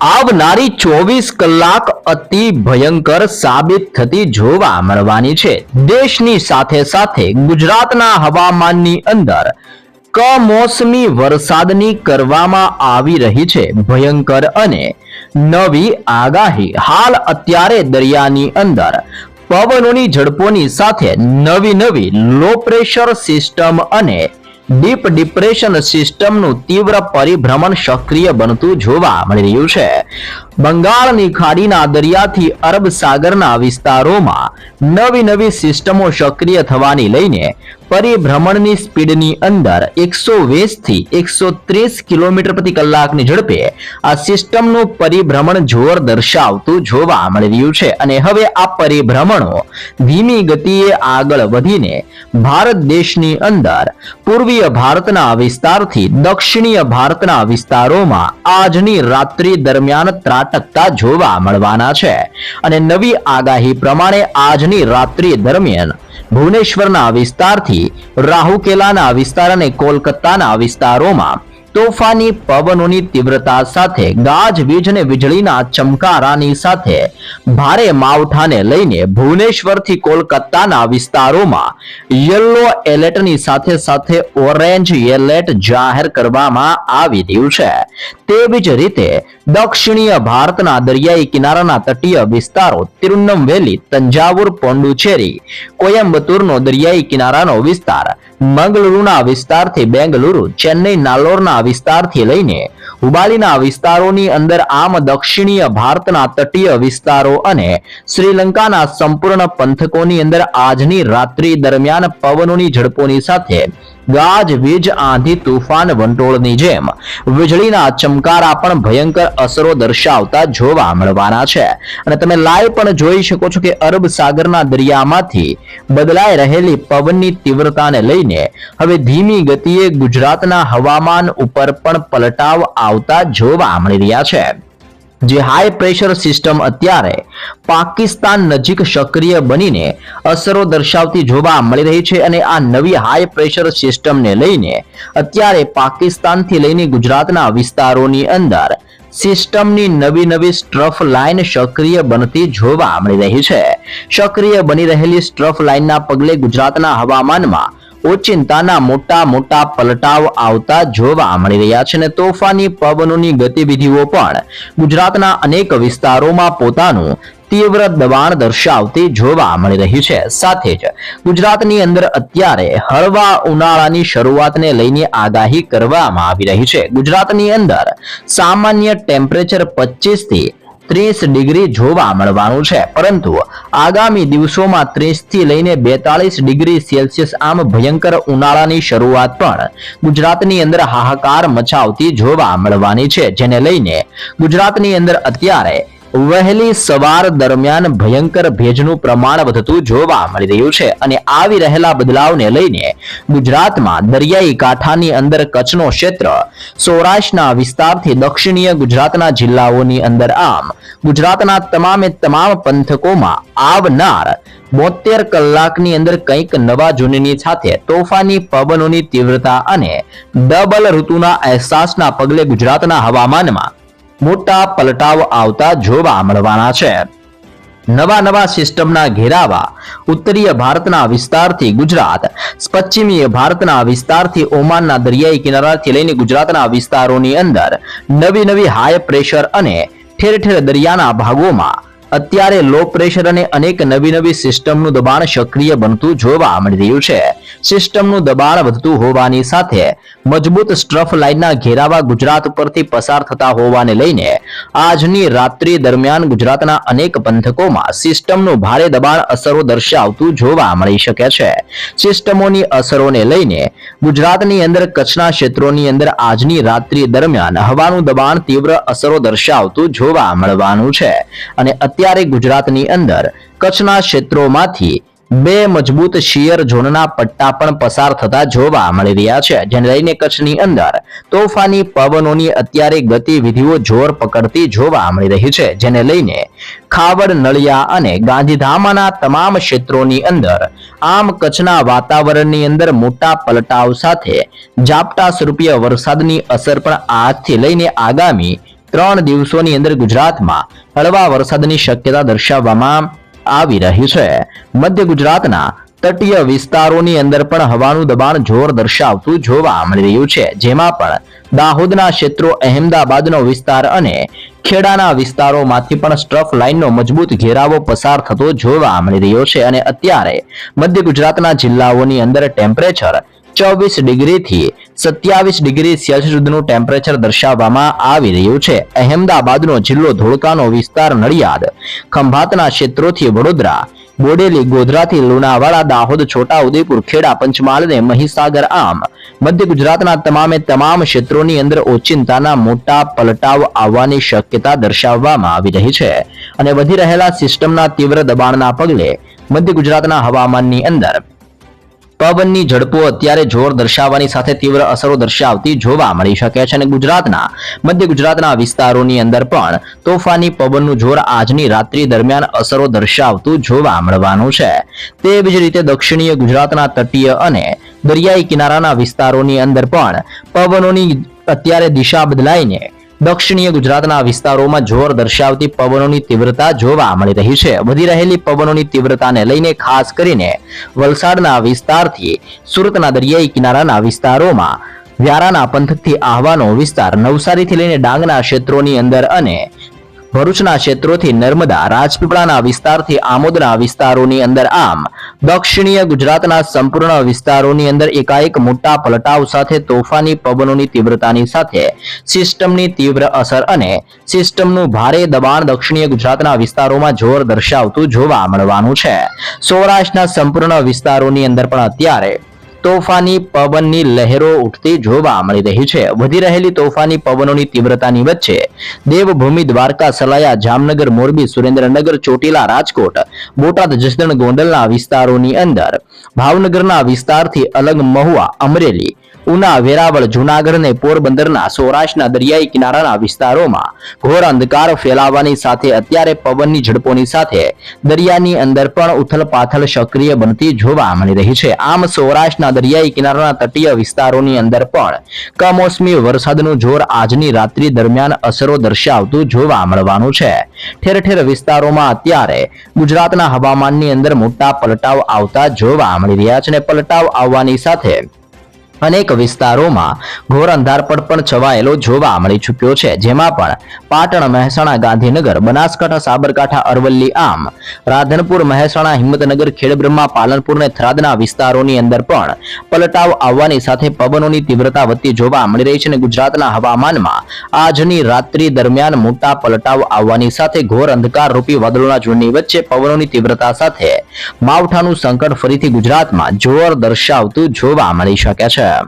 આવનારી ચોવીસ કલાક અતિ ભયંકર સાબિત થતી જોવા મળવાની છે. દેશની સાથે સાથે ગુજરાતના હવામાનની અંદર કમોસમી વરસાદની કરવામાં આવી રહી છે ભયંકર અને નવી આગાહી. હાલ અત્યારે દરિયાની અંદર પવનોની ઝડપોની સાથે નવી નવી લો પ્રેશર સિસ્ટમ અને ડીપ ડિપ્રેશન સિસ્ટમનું તીવ્ર પરિભ્રમણ સક્રિય બનતું જોવા મળી રહ્યું છે. બંગાળની ખાડીના દરિયાથી અરબ સાગરના વિસ્તારોમાં નવી નવી સિસ્ટમો સક્રિય થવાની લઈને પરિભ્રમણની સ્પીડની અંદર એકસો વીસથી એકસો ત્રીસ કિલોમીટર પ્રતિ કલાકની ઝડપે આ સિસ્ટમનું પરિભ્રમણ જોર દર્શાવતું જોવા મળી રહ્યું છે. અને હવે આ પરિભ્રમણો ધીમી ગતિએ આગળ વધીને ભારત દેશની અંદર પૂર્વીય ભારતના વિસ્તારથી દક્ષિણીય ભારતના વિસ્તારોમાં આજની રાત્રિ દરમિયાન ત્રાટકતા જોવા મળવાના છે. અને નવી આગાહી પ્રમાણે આજની રાત્રિ દરમિયાન ભુવનેશ્વરના વિસ્તારથી રાહુકેલાના વિસ્તાર અને કોલકાતાના વિસ્તારોમાં તોફાની પવનોની તીવ્રતા સાથે ગાજવીજ અને વીજળીના ચમકારાની સાથે ભારે માવઠાને લઈને ભુવનેશ્વરથી કોલકાતાના વિસ્તારોમાં યલો એલર્ટની સાથે સાથે ઓરેન્જ એલર્ટ જાહેર કરવામાં આવી રહ્યું છે. તેવી જ રીતે દક્ષિણીય ભારતના દરિયાઈ કિનારાના તટીય વિસ્તારો તિરુનમવેલી તંજાવુર, પોંડુચેરી કોયમ્બતુરનો દરિયાઈ કિનારાનો વિસ્તાર મંગલુરુના વિસ્તારથી બેંગલુરુ, ચેન્નઈ, નાલોરના વિસ્તારથી લઈને હુબાલીના વિસ્તારોની અંદર આમ દક્ષિણીય ભારતના તટીય વિસ્તારો અને શ્રીલંકાના સંપૂર્ણ પંથકોની અંદર આજની રાત્રિ દરમિયાન પવનોની ઝડપોની સાથે ગાજ, વીજ, આંધી, તુફાન, વંટોળની જેમ વીજળીના ચમકારા પણ ભયંકર અસરો દર્શાવતા જોવા મળવાના છે. અને તમે લાઈવ પણ જોઈ શકો છો કે અરબ સાગરના દરિયામાંથી બદલાઈ રહેલી પવનની તીવ્રતાને લઈને હવે ધીમી ગતિએ ગુજરાતના હવામાન ઉપર પણ પલટાવ આવતા જોવા મળી રહ્યા છે. જે હાઈ પ્રેશર સિસ્ટમ અત્યારે પાકિસ્તાન નજીક સક્રિય બનીને અસરો દર્શાવતી જોવા મળી રહી છે અને આ નવી હાઈ પ્રેશર સિસ્ટમને લઈને અત્યારે પાકિસ્તાનથી લઈને ગુજરાતના વિસ્તારોની અંદર સિસ્ટમની નવી નવી સ્ટ્રફ લાઇન સક્રિય બનતી જોવા મળી રહી છે. સક્રિય બની રહેલી સ્ટ્રફ લાઇનના પગલે ગુજરાતના હવામાનમાં ઓચિંતાના મોટા મોટા પલટાવ આવતા જોવા મળી રહ્યા છે અને તોફાની પવનોની ગતિવિધિઓ પણ ગુજરાતના અનેક વિસ્તારોમાં પોતાનું તીવ્ર દબાણ દર્શાવતી જોવા મળી રહી છે. સાથે જ ગુજરાતની અંદર અત્યારે હળવા ઉનાળાની શરૂઆતને લઈને આગાહી કરવામાં આવી રહી છે. ગુજરાતની અંદર સામાન્ય ટેમ્પરેચર પચીસથી ત્રીસ ડિગ્રી જોવા મળવાનું છે. પરંતુ આગામી દિવસોમાં ત્રીસથી લઈને બેતાલીસ ડિગ્રી સેલ્સિયસ આમ ભયંકર ઉનાળાની શરૂઆત પણ ગુજરાતની અંદર હાહાકાર મચાવતી જોવા મળવાની છે. જેને લઈને ગુજરાતની અંદર અત્યારે વહેલી સવાર દરમિયાન ભયંકર ભેજનું પ્રમાણ વધતું જોવા મળી રહ્યું છે અને આવી રહેલા બદલાવને લઈને ગુજરાતમાં દરિયાઈ કાંઠાની અંદર કચ્છનો ક્ષેત્ર સૌરાષ્ટ્રના વિસ્તારથી દક્ષિણીય ગુજરાતના જિલ્લાઓની અંદર આમ ગુજરાતના તમામે તમામ પંથકોમાં આવનાર બોતેર કલાકની અંદર કંઈક નવા જૂનની સાથે તોફાની પવનોની તીવ્રતા અને ડબલ ઋતુના અહેસાસના પગલે ગુજરાતના હવામાનમાં મોટા પલટાવ આવતા જોવા મળવાના છે. નવા નવા સિસ્ટમના ઘેરાવા ઉત્તરીય ભારતના વિસ્તારથી ગુજરાત, પશ્ચિમીય ભારતના વિસ્તારથી ઓમાનના દરિયાઈ કિનારાથી લઈને ગુજરાતના વિસ્તારોની અંદર નવી નવી હાઈ પ્રેશર અને ઠેર ઠેર દરિયાના ભાગોમાં અત્યારે લો પ્રેશર અને અનેક નવી નવી સિસ્ટમનું દબાણ સક્રિય બનતું જોવા મળી રહ્યું છે. સિસ્ટમનું દબાણ વધતું હોવાની સાથે મજબૂત સ્ટ્રફ લાઇનના ઘેરાવા ગુજરાત પરથી પસાર થતા હોવાને લઈને આજની રાત્રિ દરમિયાન ગુજરાતના અનેક પંથકોમાં સિસ્ટમનું ભારે દબાણ અસરો દર્શાવતું જોવા મળી શકે છે. સિસ્ટમોની અસરોને લઈને ગુજરાતની અંદર કચ્છના ક્ષેત્રોની અંદર આજની રાત્રિ દરમિયાન હવાનું દબાણ તીવ્ર અસરો દર્શાવતું જોવા મળવાનું છે. અને અત્યારે ગુજરાતની અંદર કચ્છના ક્ષેત્રોમાંથી બે મજબૂત શિયર ઝોનના પટ્ટા પણ પસાર થતા જોવા મળી રહ્યા છે. જેને લઈને કચ્છની અંદર તોફાની પવનોની અત્યારે ગતિવિધિઓ જોર પકડતી જોવા મળી રહી છે. જેને લઈને ખાવડ, નળિયા અને ગાંધીધામના તમામ ક્ષેત્રોની અંદર આમ કચ્છના વાતાવરણની અંદર મોટા પલટાવ સાથે ઝાપટા સ્વરૂપીય વરસાદની અસર પણ આજથી લઈને આગામી ત્રણ દિવસોની અંદર ગુજરાતમાં હળવા વરસાદની શક્યતા દર્શાવવામાં આવી રહી છે. મધ્ય ગુજરાતના તટીય વિસ્તારોની અંદર પણ હવાનું દબાણ જોર દર્શાવતું જોવા મળી રહ્યું છે. જેમાં પણ દાહોદના ક્ષેત્રો, અહેમદાબાદનો વિસ્તાર અને ખેડાના વિસ્તારોમાંથી પણ સ્ટ્રફ લાઇનનો મજબૂત ઘેરાવો પસાર થતો જોવા મળી રહ્યો છે અને અત્યારે મધ્ય ગુજરાતના જિલ્લાઓની અંદર ટેમ્પરેચર ચોવીસ ડિગ્રીથી સત્યાવીસ ડિગ્રી સેલ્સિયસ ટેમ્પરેચર દર્શાવવામાં આવી રહ્યું છે. અહેમદાબાદનો જિલ્લો ધોળકાનો વિસ્તાર નડિયાદ, ખંભાતના ક્ષેત્રોથી વડોદરા, બોડેલી, ગોધરાથી લુણાવાડા, દાહોદ છોટા ઉદેપુર ખેડા, પંચમહાલ અને મહીસાગર આમ. મધ્ય ગુજરાતના તમામે તમામ ક્ષેત્રોની અંદર ઓચિંતાના મોટા પલટાવ આવવાની શક્યતા દર્શાવવામાં આવી રહી છે અને વધી રહેલા સિસ્ટમના તીવ્ર દબાણના પગલે મધ્ય ગુજરાતના હવામાનની અંદર પવનની ઝડપો અત્યારે જોર દર્શાવવાની સાથે તીવ્ર અસરો દર્શાવતી જોવા મળી શકે છે અને ગુજરાતના, મધ્ય ગુજરાતના વિસ્તારોની અંદર પણ તોફાની પવનનું જોર આજની રાત્રિ દરમિયાન અસરો દર્શાવતું જોવા મળવાનું છે. તેવી જ રીતે દક્ષિણીય ગુજરાતના તટીય અને દરિયાઈ કિનારાના વિસ્તારોની અંદર પણ પવનોની અત્યારે દિશા બદલાઈને દક્ષિણીય ગુજરાતના વિસ્તારોમાં જોર દર્શાવતી પવનોની તીવ્રતા જોવા મળી રહી છે. વધી રહેલી પવનોની તીવ્રતાને લઈને ખાસ કરીને વલસાડના વિસ્તારથી સુરતના દરિયાઈ કિનારાના વિસ્તારોમાં વ્યારાના પંથકથી આહવાનો વિસ્તાર નવસારીથી લઈને ડાંગના ક્ષેત્રોની અંદર અને ભરૂચના ક્ષેત્રોથી નર્મદા, રાજપીપળાના વિસ્તારથી આમોદના વિસ્તારોની અંદર આમ દક્ષિણીય ગુજરાતના સંપૂર્ણ વિસ્તારોની અંદર એકાએક મોટા પલટાવ સાથે તોફાની પવનોની તીવ્રતાની સાથે સિસ્ટમની તીવ્ર અસર અને સિસ્ટમનું ભારે દબાણ દક્ષિણીય ગુજરાતના વિસ્તારોમાં જોર દર્શાવતું જોવા મળવાનું છે. સૌરાષ્ટ્રના સંપૂર્ણ વિસ્તારોની અંદર પણ અત્યારે તોફાની પવનની લહેરો ઉઠતી જોવા મળી રહી છે. વધી રહેલી તોફાની પવનોની તીવ્રતાની વચ્ચે દેવભૂમિ દ્વારકા, સલાયા, જામનગર, મોરબી, સુરેન્દ્રનગર, ચોટીલા, રાજકોટ, બોટાદ, જસદણ ગોંડલના વિસ્તારોની અંદર. ભાવનગરના વિસ્તારથી અલગ મહુવા, અમરેલી ઉના, વેરાવળ, જુનાગઢ અને પોરબંદરના સૌરાષ્ટ્રના દરિયાઈ કિનારાના વિસ્તારોમાં ઘોર અંધકાર ફેલાવાની સાથે અત્યારે પવનની ઝડપોની સાથે દરિયાની અંદર પણ ઉથલપાથલ સક્રિય બનતી જોવા મળી રહી છે. આમ સૌરાષ્ટ્રના દરિયાઈ કિનારાના તટીય વિસ્તારોની અંદર પણ કમોસમી વરસાદનું જોર આજની રાત્રિ દરમિયાન અસરો દર્શાવતું જોવા મળવાનું છે. ઠેર ઠેર વિસ્તારોમાં અત્યારે ગુજરાતના હવામાનની અંદર મોટા પલટાવ આવતા જોવા મળી રહ્યા છે અને પલટાવ આવવાની સાથે અનેક વિસ્તારોમાં ઘોર અંધારપટ પણ છવાયેલો જોવા મળી ચૂક્યો છે, જેમાં પણ પાટણ, મહેસાણા, ગાંધીનગર, બનાસકાંઠા, સાબરકાંઠા, અરવલ્લી, આમ રાધનપુર, મહેસાણા, હિંમતનગર, ખેડબ્રહ્મા, પાલનપુર અને થરાદના વિસ્તારોની અંદર પણ પલટાવ આવવાની સાથે પવનોની તીવ્રતા વધતી જોવા મળી રહી છે અને ગુજરાતના હવામાનમાં આજની રાત્રિ દરમિયાન મોટા પલટાવ આવવાની સાથે ઘોર અંધકાર રૂપી વાદળોના ઝુંડની વચ્ચે પવનોની તીવ્રતા સાથે માવઠાનું સંકટ ફરીથી ગુજરાતમાં જોર દર્શાવતું જોવા મળી શકે છે. yeah.